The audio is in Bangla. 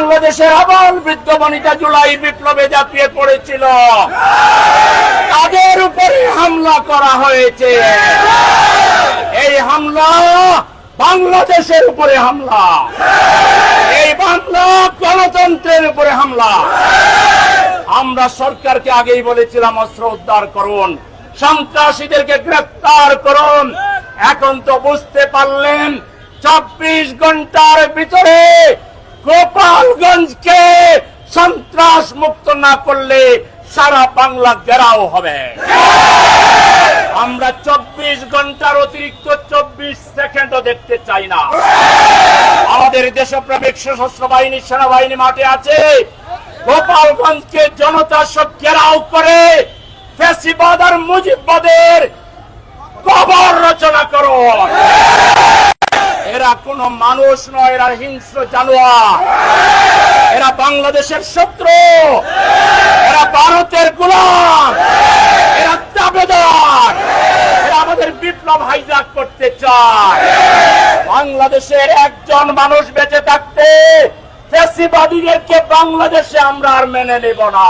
বাংলাদেশের আবাল বৃদ্ধ বনিতা জুলাই বিপ্লবে ঝাঁপিয়ে পড়েছিল। তাদের উপরে হামলা করা হয়েছে। এই হামলা বাংলাদেশের উপরে হামলা। এই বাংলা গণতন্ত্রের উপরে হামলা। আমরা সরকারকে আগেই বলেছিলাম, অস্ত্র উদ্ধার করুন, সন্ত্রাসীদেরকে গ্রেফতার করুন। এখন তো বুঝতে পারলেন, চব্বিশ ঘণ্টার ভিতরে গোপালগঞ্জকে সন্ত্রাস মুক্ত না করলে সারা বাংলা ঘেরাও হবে। আমরা চব্বিশ ঘণ্টার অতিরিক্ত চব্বিশ সেকেন্ডও দেখতে চাই না। আমাদের দেশপ্রেমিক সশস্ত্র বাহিনী সেনাবাহিনী মাঠে আছে। গোপালগঞ্জকে জনতা সব ঘেরাও করে ফেসিবাদ আর মুজিববাদের কবর রচনা করো। এরা কোনো মানুষ নয়, এরা হিংস্র জানোয়ার। এরা বাংলাদেশের শত্রু। এরা ভারতের গোলাম। এরা দাবেদার। এরা আমাদের বিপ্লব হাইজাক করতে চায়। বাংলাদেশের একজন মানুষ বেঁচে থাকতে বাংলাদেশে আমরা আর মেনে নেব না।